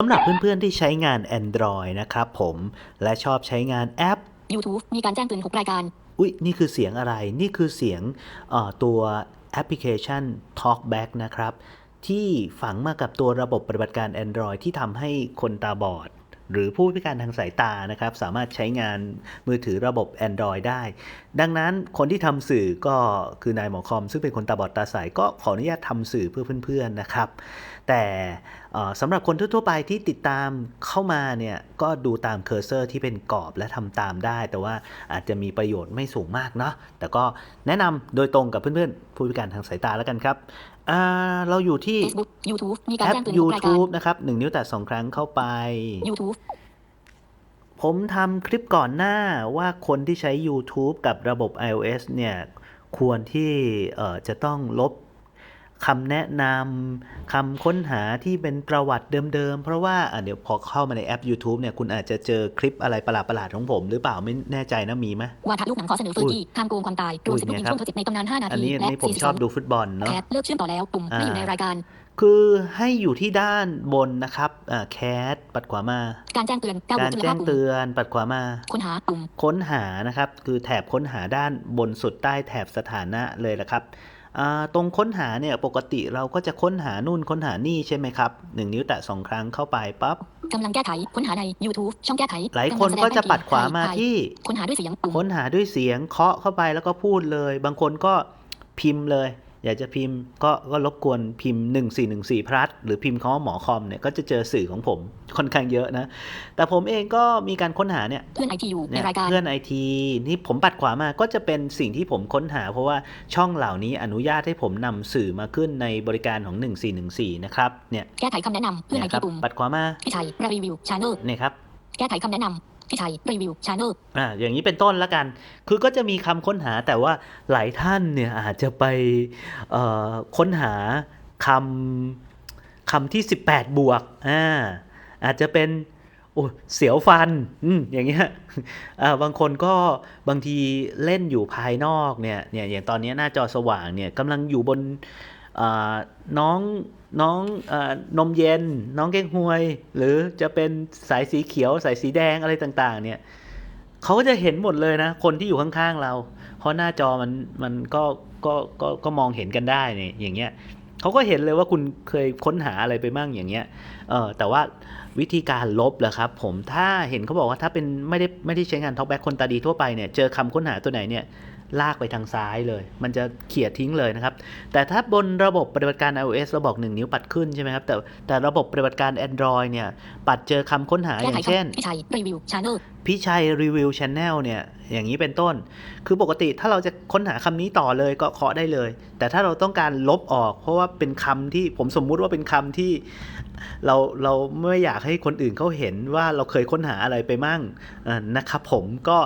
สำหรับเพื่อนๆที่ใช้งาน Android นะครับผม และชอบใช้งานแอป YouTube มีการแจ้งเตือน6รายการ อุ๊ย นี่คือเสียงอะไร นี่คือเสียงเอ่อตัวแอปพลิเคชัน TalkBack นะครับ ที่ฝังมากับตัวระบบปฏิบัติการ Android ที่ทำให้คนตาบอด หรือผู้พิการทางสายตานะครับ สามารถใช้งานมือถือระบบ Android ได้ ดังนั้นคนที่ทำสื่อก็คือนายหมอคอม ซึ่งเป็นคนตาบอดตาใสก็ขออนุญาตทำสื่อเพื่อเพื่อนๆนะครับ แต่เอ่อสำหรับคนทั่ว ๆ ไปที่ติดตามเข้ามาเนี่ยก็ดูตามเคอร์เซอร์ที่เป็นกรอบและทำตามได้ แต่ว่าอาจจะมีประโยชน์ไม่สูงมากเนาะแต่ก็แนะนำโดยตรงกับเพื่อนๆ ผู้พิการทางสายตาแล้วกันครับอ่าเราอยู่ที่ Facebook YouTube มีการแอปแจ้งเตือน6รายการ YouTube นะครับหนึ่งนิ้วแตะสองครั้งเข้าไป YouTube ผมทำคลิปก่อนหน้าว่าคนที่ใช้ YouTube กับระบบ iOS เนี่ยควรที่เอ่อจะต้องลบ คำแนะนำคำค้นหาที่เป็นประวัติเดิมๆ เพราะว่าอะเดี๋ยวพอเข้ามาในแอป YouTube เนี่ยคุณอาจจะเจอคลิปอะไรประหลาดๆของผม หรือเปล่าไม่แน่ใจนะมีไหมวาทะลูกหนังขอเสนอเฟอร์กี้ห้ามโกงความตายรวมอุ้ยสิบลูกยิงเนี่ยครับช่วงทดสอบในตำนาน 5 นาอันทีนี้อันและนี้ผมชอบดูฟุตบอลเนาะแคสเลิกเชื่อมต่อแล้วปุ่มไม่อยู่ในรายการคือให้อยู่ที่ด้านบนนะครับอ่าแคสปัดขวามา การแจ้งเตือนก้าวการจุลแจ้ภางพปุ่มเตือนปัดขวามา ค้นหาปุ่มค้นหานะครับ คือแถบค้นหาด้านบนสุดใต้แถบสถานะเลยละครับอ่า ตรงค้นหาเนี่ยปกติเราก็จะค้นหานู่นค้นหานี่ใช่ไหมครับหนึ่งนิ้วแตะสองครั้งเข้าไปปั๊บกำลังแก้ไขค้นหาใน YouTube ช่องแก้ไขหลายคนก็จะปัดขวามาที่ค้นหาด้วยเสียงปุ่มค้นหาด้วยเสียงเคาะเข้าไปแล้วก็พูดเลย บางคนก็พิมพ์เลย อยากจะพิมพ์ก็ก็รบกวนพิมพ์ 1414พลัสหรือพิมพ์คำว่าหมอคอมเนี่ยก็จะเจอสื่อของผมค่อนข้างเยอะนะ แต่ผมเองก็มีการค้นหาเนี่ยเพื่อนไอทีอยู่ในเนี่ยรายการเพื่อนไอทีนี่ผมปัดขวามาก็จะเป็นสิ่งที่ผมค้นหา เพราะว่าช่องเหล่านี้อนุญาตให้ผมนำสื่อมาขึ้นในบริการของ 1414 นะครับเนี่ยแก้ไขคำแนะนำเพื่อนไอเนี่ยคทีรับปุ่มปัดขวามาพี่ชัยรีวิวชาแนลเนี่ยครับแก้ไขคำแนะนำ พี่ชัยรีวิวชาแนลอ่าอย่างนี้เป็นต้นล้วกัน คือก็จะมีคำค้นหาแต่ว่าหลายท่านเนี่ยอาจจะไปเอ่อค้นหาคำคำที่ 18 บวกอ่าอาจจะเป็นโอ้เสียวฟันอืมอย่างเงี้ยอ่าบางคนก็บางทีเล่นอยู่ภายนอกเนี่ยเนี่ยอย่างตอนนี้หน้าจอสว่างเนี่ยกำลังอยู่บนอ่าน้อง น้องอนมเย็น น้องเก้งฮวย หรือจะเป็นสายสีเขียว สายสีแดงอะไรต่างๆ เนี่ยเขาก็จะเห็นหมดเลยนะ คนที่อยู่ข้างๆเรา เพราะหน้าจอมันมันก็ก็ก็ก็มองเห็นกันได้เนี่ยอย่างเงี้ยเขาก็เห็นเลยว่าคุณเคยค้นหาอะไรไปบ้างอย่างเงี้ยเออแต่ว่าวิธีการลบเหรอครับผมถ้าเห็นเขาบอกว่าถ้าเป็นไม่ได้ไม่ได้ใช้งานท็อกแบ็กคนตาดีทั่วไปเนี่ยเจอคำค้นหาตัวไหนเนี่ย ลากไปทางซ้ายเลย มันจะเขี่ยทิ้งเลยนะครับ แต่ถ้าบนระบบปฏิบัติการ iOS เราบอก 1 นิ้วปัดขึ้นใช่ไหมครับ แต่แต่ระบบปฏิบัติการ Android เนี่ย ปัดเจอคำค้นหาอแก้ไขย่างเช่นคำพี่ชัยรีวิวชาแนลพี่ชัยรีวิวช n แนลเนี่ย อย่างนี้เป็นต้น คือปกติถ้าเราจะค้นหาคำนี้ต่อเลยก็เคาะได้เลย แต่ถ้าเราต้องการลบออก เพราะว่าเป็นคำที่ผมสมมุติว่าเป็นคำที่เราเราไม่อยากให้คนอื่นเขาเห็นว่าเราเคยค้นหาอะไรไปมั่งเอ่อนะครับผมก็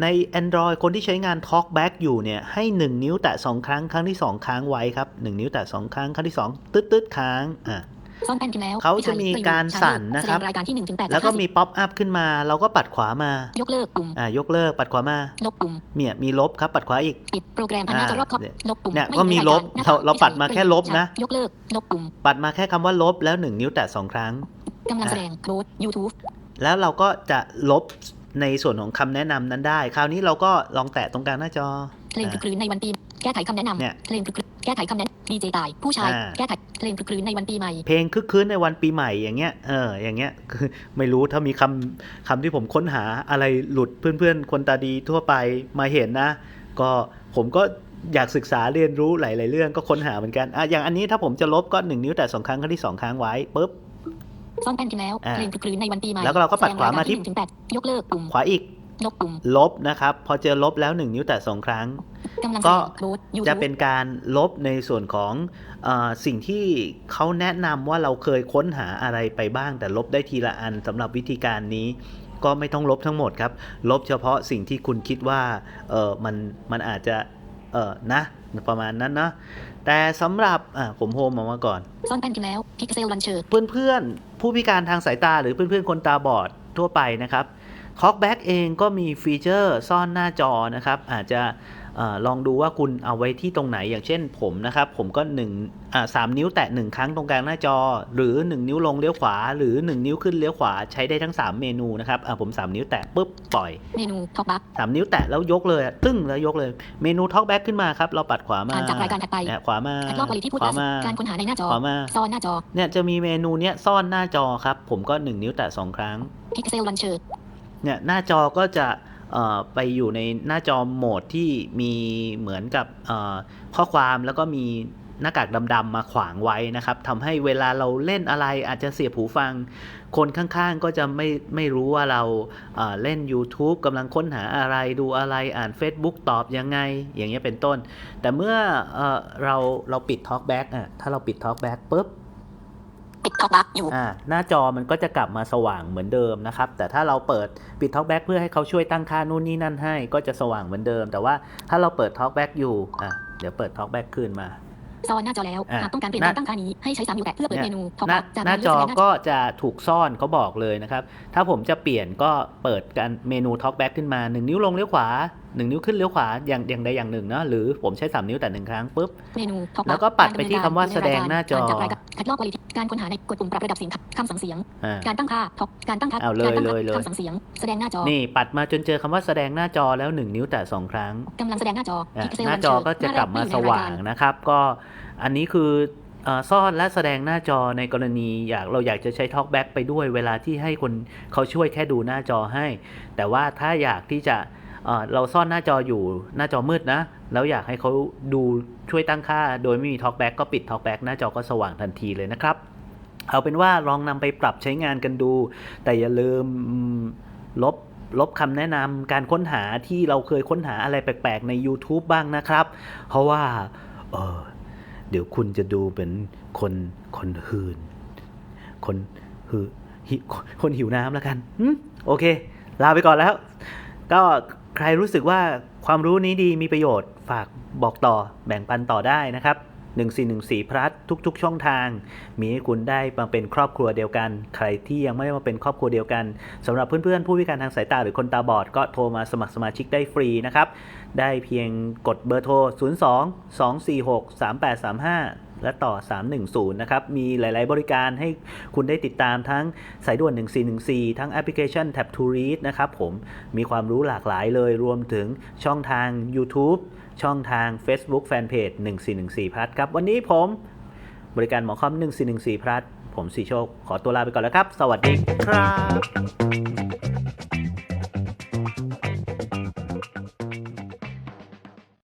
ใน Android คนที่ใช้งาน TalkBack อยู่เนี่ยให้ 1 นิ้วแตะ 2 ครั้ง ครั้งที่ 2 ค้างไว้ครับ 1 นิ้วแตะ 2 ครั้ง ครั้งที่ 2 ตึ๊ดตึ๊ดค้างอะซ่อนแป้นกินแล้วเขาจะมีการสั่นนะครับแสดงรายการที่1ถึง8แล้วก็มีป๊อปอัพขึ้นมา เราก็ปัดขวามา ยกเลิกปุ่มอ่ายกเลิกปัดขวามาลบปุ่มเนี่ยมีลบครับปัดขวาอีกปิดโปรแกรมพันหน้าจอรอบท็อปอ่าลบปุ่มเนี่ยไก็มีลบในยกเราเราปัดมาแค่ลบนะ ยกเลิกลบปุ่มปัดมาแค่คำว่าลบแล้ว1นิ้วแตะ2ครั้งกำลังแสดงโค้ด YouTube แล้วเราก็จะลบ ในส่วนของคำแนะนำนั้นได้ คราวนี้เราก็ลองแตะตรงกลางหน้าจอเพลงคลึกครื้นในวันปีแก้ไขคำแนะนำเนี่ยเพลงคลึกครื้นแก้ไขคำแนะดีเจตายผู้ชายอ่าแก้ไขเพลงคลึกครื้นในวันปีใหม่ เพลงคึกคืนในวันปีใหม่อย่างเงี้ยเอออย่างเงี้ยคือไม่รู้ถ้ามีคำคำที่ผมค้นหาอะไรหลุดเพื่อนๆ คนตาดีทั่วไปมาเห็นนะ ก็ผมก็อยากศึกษาเรียนรู้หลาย ๆ เรื่องก็ค้นหาเหมือนกันอะอย่างอันนี้ถ้าผมจะลบก็หนึ่งนิ้วแต่สองครั้งครั้งที่สองครั้งไว้ปุ๊บ ซ่อนแป้นกินแล้วอ่าเพลงคลึกครื้นในวันปีใหม่แล้วก็เราก็ปัดขวามาที่แสดงรยกร1ถึง8ยกเลิกปุ่มขวาอีกลบปุ่มลบนะครับ พอเจอลบแล้ว1นิ้วแต่2ครั้งกำลังแสก็ดงโค้ดจะ YouTube เป็นการลบในส่วนของเออสิ่งที่เขาแนะนำว่าเราเคยค้นหาอะไรไปบ้าง แต่ลบได้ทีละอันสำหรับวิธีการนี้ก็ไม่ต้องลบทั้งหมดครับ ลบเฉพาะสิ่งที่คุณคิดว่าเออมันมันอาจจะ เออนะประมาณนั้นเนาะแต่สำหรับอะผมโฮมออกมาก่อนซ่อนแป้นกินแล้วพิกเซลลันเชอร์เพื่อนๆ ผู้พิการทางสายตาหรือเพื่อนๆ คนตาบอดทั่วไปนะครับ Talkback เองก็มีฟีเจอร์ซ่อนหน้าจอนะครับ อาจจะเออ ลองดูว่าคุณเอาไว้ที่ตรงไหนอย่างเช่นผมนะครับ ผมก็1อ่าสามนิ้วแตะ 1 ครั้งตรงกลางหน้าจอ หรือ 1 นิ้วลงเลี้ยวขวา หรือ 1 นิ้วขึ้นเลี้ยวขวาใช้ได้ทั้ง 3 เมนูนะครับอ่าผม 3 นิ้วแตะปุ๊บปล่อยเมนูท็อกบัค3นิ้วแตะแล้วยกเลยอะตึ้งแล้วยกเลยเมนูท็อกแบ็กขึ้นมาครับเราปัดขวามาอ่านจากรายการถัดไปเนี่ยขวามาแคทลอกวลีที่พูดขวาล่าสุดมาการค้นหาในหน้าจอขวามาซ่อนหน้าจอเนี่ยจะมีเมนูเนี้ยซ่อนหน้าจอครับผมก็ 1 นิ้วแตะ2ครั้งพิกเซลลันเชอร์เนี่ยหน้าจอก็จะเอ่อ ไปอยู่ในหน้าจอโหมดที่มีเหมือนกับข้อความแล้วก็มีหน้ากากดำๆมาขวางไว้นะครับทำให้เวลาเราเล่นอะไรอาจจะเสียบหูฟัง คนข้างๆก็จะไม่ไม่รู้ว่าเราเอ่อเล่น YouTube กำลังค้นหาอะไรดูอะไรอ่าน Facebook ตอบยังไง อย่างเงี้ยเป็นต้น แต่เมื่อเอ่อเราเราปิด Talkback อะถ้าเราปิด Talkback ปุ๊บ ปิดท็อกบัคอยู่อ่าหน้าจอมันก็จะกลับมาสว่างเหมือนเดิมนะครับ แต่ถ้าเราเปิดปิด Talkback เพื่อให้เขาช่วยตั้งค่านู่นนี่นั่นให้ก็จะสว่างเหมือนเดิม แต่ว่าถ้าเราเปิด Talkback อยู่อะเดี๋ยวเปิด Talkback คืนมาซ่อนหน้าจอแล้วอะหากต้องการเปลี่ยนหน้าการตั้งค่านี้ให้ใช้สามนิ้วแตะเพื่อเปิดเมนูท็อกหน้าบัคจากหน้าเมนูจอแสดงหน้าก็จะถูกซ่อนเขาบอกเลยนะครับ ถ้าผมจะเปลี่ยนก็เปิดการเมนู Talkback ขึ้นมา 1 นิ้วลงเลี้ยวขวา 1นิ้วขึ้นเลี้ยวขวาอย่างอย่างใดอย่างหนึ่งเนาะหรือผมใช้ 3 นิ้วแต่หนึ่งครั้งปุ๊บเมนูท็อกบัคแล้วก็ปัดไปที่คำว่าแสดงหน้าจอจากรายการแคทลอกวลีการค้นหาในกดปุ่มปรับระดับเสียงคำสั่งเสียงอ่าการตั้งค่าท็อกการตั้งค่าเอาเลยการตั้งเลยเลยคำสั่งเสียงแสดงหน้าจอนี่ปัดมาจนเจอคำว่าแสดงหน้าจอแล้ว 1 นิ้วแต่ 2 ครั้งกำลังแสดงหน้าจออะพิกเซลหน้าลันจเชออร์ก็จะกลับมาสว่างนะครับ ก็อันนี้คือเอ่อซ่อนและแสดงหน้าจอในกรณีอยากเราอยากจะใช้ Talkback ไปด้วยเวลาที่ให้คนเขาช่วยแค่ดูหน้าจอให้ แต่ว่าถ้าอยากที่จะ เราซ่อนหน้าจออยู่หน้าจอมืดนะ แล้วอยากให้เขาดูช่วยตั้งค่า โดยไม่มี Talkback ก็ปิด Talkback หน้าจอก็สว่างทันทีเลยนะครับ เอาเป็นว่าลองนำไปปรับใช้งานกันดู แต่อย่าลืมลบลบคำแนะนำการค้นหาที่เราเคยค้นหาอะไรแปลกๆ ใน YouTube บ้างนะครับ เพราะว่าเออเดี๋ยวคุณจะดูเป็นคนคนหืนคนหือคนหิวน้ำแล้วกันโอเค ลาไปก่อนแล้ว ก็ ใครรู้สึกว่าความรู้นี้ดีมีประโยชน์ ฝากบอกต่อแบ่งปันต่อได้นะครับ 1414 พลัสทุก ๆ ช่องทาง มีให้คุณได้มาเป็นครอบครัวเดียวกัน ใครที่ยังไม่ได้มาเป็นครอบครัวเดียวกันสำหรับเพื่อนๆ ผู้พิการทางสายตาหรือคนตาบอด ก็โทรมาสมัครสมาชิกได้ฟรีนะครับ ได้เพียงกดเบอร์โทร 02 246 3835 และต่อ 310 นะครับ มีหลาย ๆ บริการให้คุณได้ติดตามทั้งสายด่วน 1414 ทั้งแอปพลิเคชัน Tap to Read นะครับผม มีความรู้หลากหลายเลย รวมถึงช่องทาง YouTube ช่องทาง Facebook Fanpage 1414พัทครับ วันนี้ผมบริการหมอคอม 1414พัทผมสีโชค ขอตัวลาไปก่อนแล้วครับ สวัสดีครับ